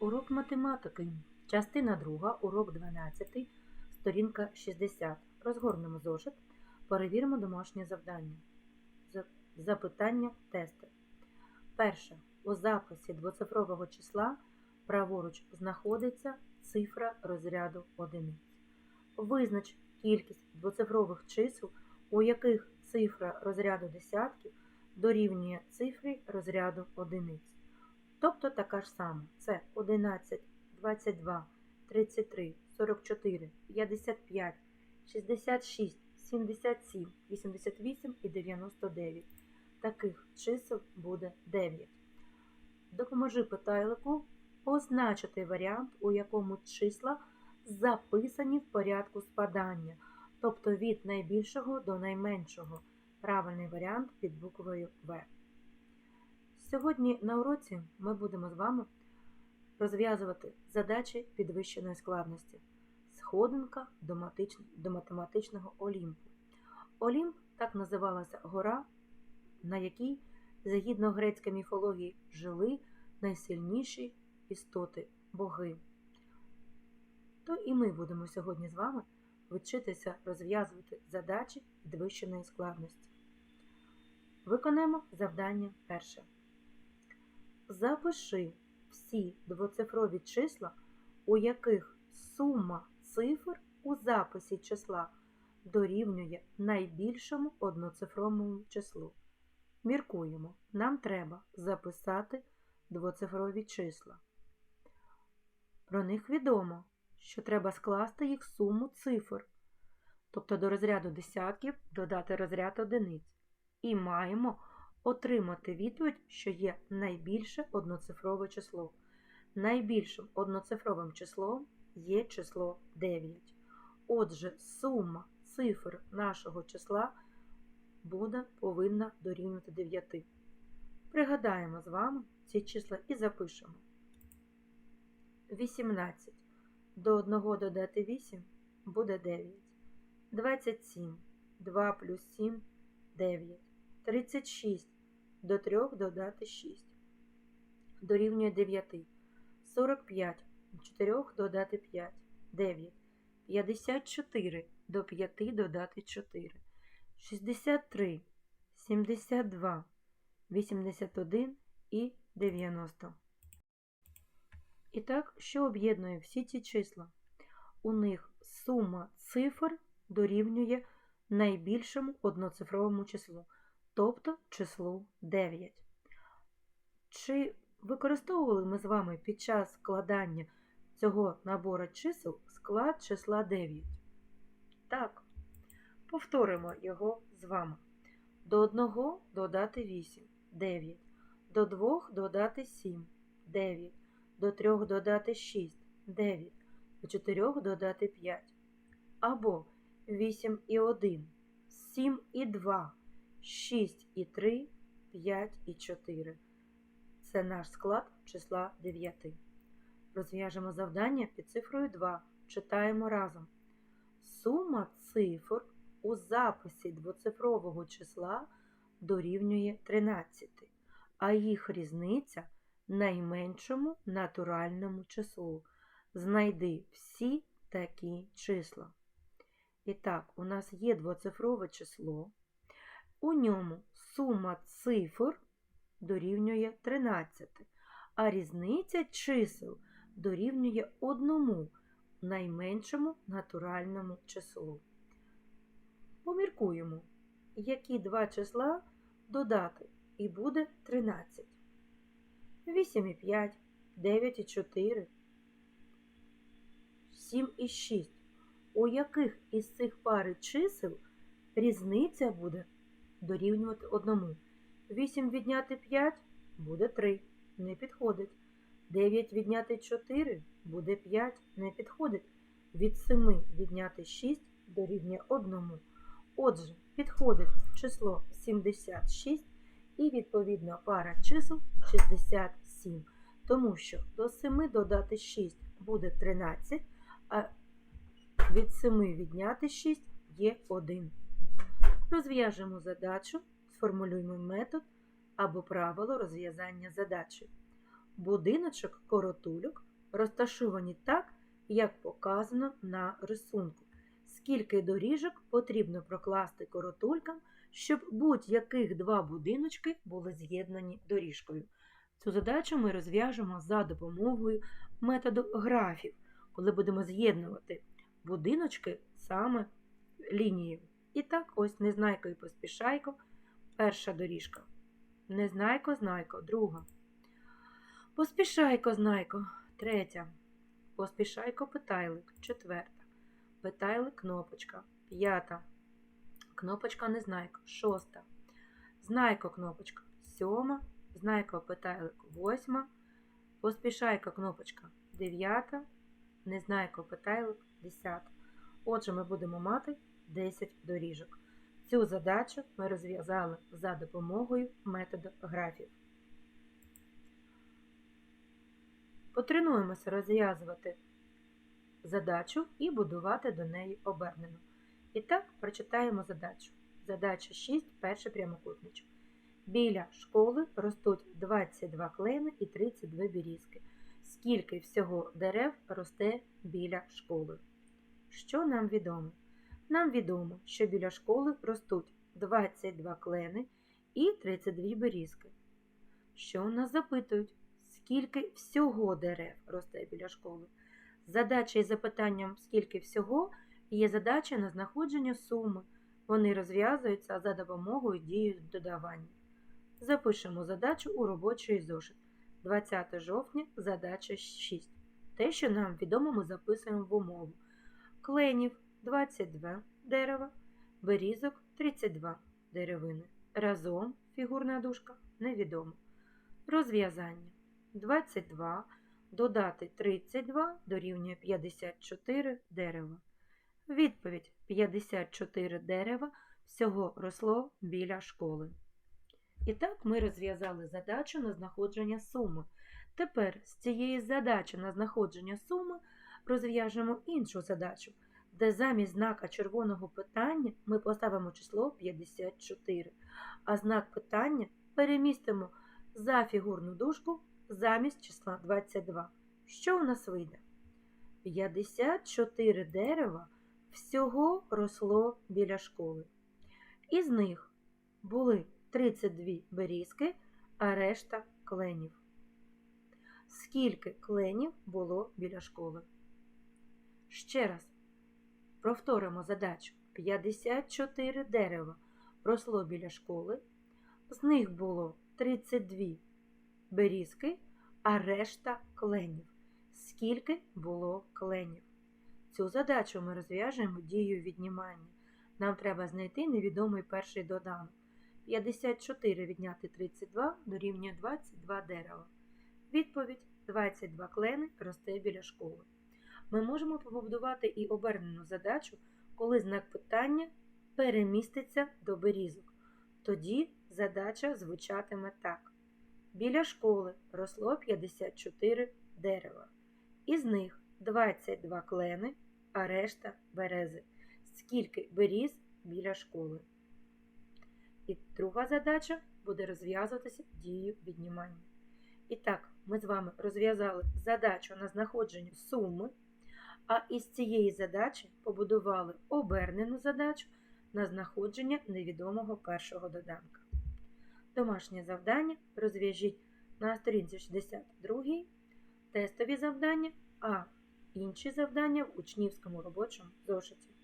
Урок математики. Частина 2, урок 12, сторінка 60. Розгорнемо зошит. Перевіримо домашнє завдання. Запитання тести. Перше. У записі двоцифрового числа праворуч знаходиться цифра розряду одиниць. Визнач кількість двоцифрових чисел, у яких цифра розряду десятків дорівнює цифрі розряду одиниць. Тобто така ж сама. Це 11, 22, 33, 44, 55, 66, 77, 88 і 99. Таких чисел буде 9. Допоможи питайлику позначити варіант, у якому числа записані в порядку спадання, тобто від найбільшого до найменшого. Правильний варіант під буквою В. Сьогодні на уроці ми будемо з вами розв'язувати задачі підвищеної складності. Сходинка до математичного Олімпу. Олімп так називалася гора, на якій, згідно грецької міфології, жили найсильніші істоти боги. То і ми будемо сьогодні з вами вчитися розв'язувати задачі підвищеної складності. Виконаємо завдання перше. Запиши всі двоцифрові числа, у яких сума цифр у записі числа дорівнює найбільшому одноцифровому числу. Міркуємо, нам треба записати двоцифрові числа. Про них відомо, що треба скласти їх суму цифр, тобто до розряду десятків додати розряд одиниць. І маємо отримати відповідь, що є найбільше одноцифрове число. Найбільшим одноцифровим числом є число 9. Отже, сума цифр нашого числа буде повинна дорівнювати 9. Пригадаємо з вами ці числа і запишемо. 18. До 1 додати 8 буде 9. 27. 2 плюс 7 9. 36. До 3 додати 6. Дорівнює 9. 45. До 4 додати 5. 9. 54. До 5 додати 4. 63. 72. 81 і 90. І так, що об'єднує всі ці числа? У них сума цифр дорівнює найбільшому одноцифровому числу, тобто числу 9. Чи використовували ми з вами під час складання цього набору чисел склад числа 9? Так. Повторимо його з вами. До 1 додати 8 9. До 2 додати 7 9. До 3 додати 6 9. До 4 додати 5. Або 8 і 1, 7 і 2, 6 і 3, 5 і 4. Це наш склад числа 9. Розв'яжемо завдання під цифрою 2. Читаємо разом. Сума цифр у записі двоцифрового числа дорівнює 13, а їх різниця найменшому натуральному числу. Знайди всі такі числа. І так, у нас є двоцифрове число. У ньому сума цифр дорівнює 13, а різниця чисел дорівнює одному найменшому натуральному числу. Поміркуємо, які два числа додати, і буде 13. 8 і 5, 9 і 4, 7 і 6. У яких із цих пари чисел різниця буде дорівнювати одному. 8 відняти 5 буде 3, не підходить. 9 відняти 4 буде 5, не підходить. Від 7 відняти 6 дорівнює 1. Отже, підходить число 76 і відповідно пара чисел 67, тому що до 7 додати 6 буде 13, а від 7 відняти 6 є 1. Розв'яжемо задачу, сформулюємо метод або правило розв'язання задачі. будиночок коротульок розташовані так, як показано на рисунку. Скільки доріжок потрібно прокласти коротулькам, щоб будь-яких два будиночки були з'єднані доріжкою. Цю задачу ми розв'яжемо за допомогою методу графів, коли будемо з'єднувати будиночки саме лінією. І так, ось незнайко і поспішайко, перша доріжка. Незнайко, знайко, друга. Поспішайко, знайко, третя. Поспішайко, питайлик, четверта. Питайлик, кнопочка, п'ята. Кнопочка незнайко, шоста. Знайко, кнопочка, сьома. Знайко, питайлик, восьма. Поспішайко, кнопочка, дев'ята. Незнайко, питайлик, десята. Отже, ми будемо мати 10 доріжок. Цю задачу ми розв'язали за допомогою методу графів. Потренуємося розв'язувати задачу і будувати до неї обернену. І так, прочитаємо задачу. Задача 6, перший прямокутничок. Біля школи ростуть 22 клени і 32 бірізки. Скільки всього дерев росте біля школи? Що нам відомо? Нам відомо, що біля школи ростуть 22 клени і 32 берізки. Що у нас запитують? Скільки всього дерев росте біля школи? Задача із запитанням скільки всього є задача на знаходження суми. Вони розв'язуються за допомогою дії додавання. Запишемо задачу у робочий зошит. 20 жовтня, задача 6. Те, що нам відомо, ми записуємо в умову. Кленів 22 дерева, берізок 32 деревини. Разом фігурна дужка невідомо. Розв'язання 22 додати 32 дорівнює 54 дерева. Відповідь 54 дерева всього росло біля школи. І так ми розв'язали задачу на знаходження суми. Тепер з цієї задачі на знаходження суми розв'яжемо іншу задачу, де замість знака червоного питання ми поставимо число 54, а знак питання перемістимо за фігурну дужку замість числа 22. Що у нас вийде? 54 дерева всього росло біля школи. Із них були 32 берізки, а решта кленів. Скільки кленів було біля школи? Ще раз повторимо задачу. 54 дерева росло біля школи, з них було 32 берізки, а решта кленів. Скільки було кленів? Цю задачу ми розв'яжемо дією віднімання. Нам треба знайти невідомий перший доданок. 54 відняти 32 дорівнює 22 дерева. Відповідь 22 клени росте біля школи. Ми можемо побудувати і обернену задачу, коли знак питання переміститься до берізок. Тоді задача звучатиме так. Біля школи росло 54 дерева. Із них 22 клени, а решта берези. Скільки беріз біля школи? І друга задача буде розв'язуватися дією віднімання. І так, ми з вами розв'язали задачу на знаходження суми, а із цієї задачі побудували обернену задачу на знаходження невідомого першого доданка. Домашнє завдання розв'яжіть на сторінці 62, тестові завдання, а інші завдання в учнівському робочому зошиті.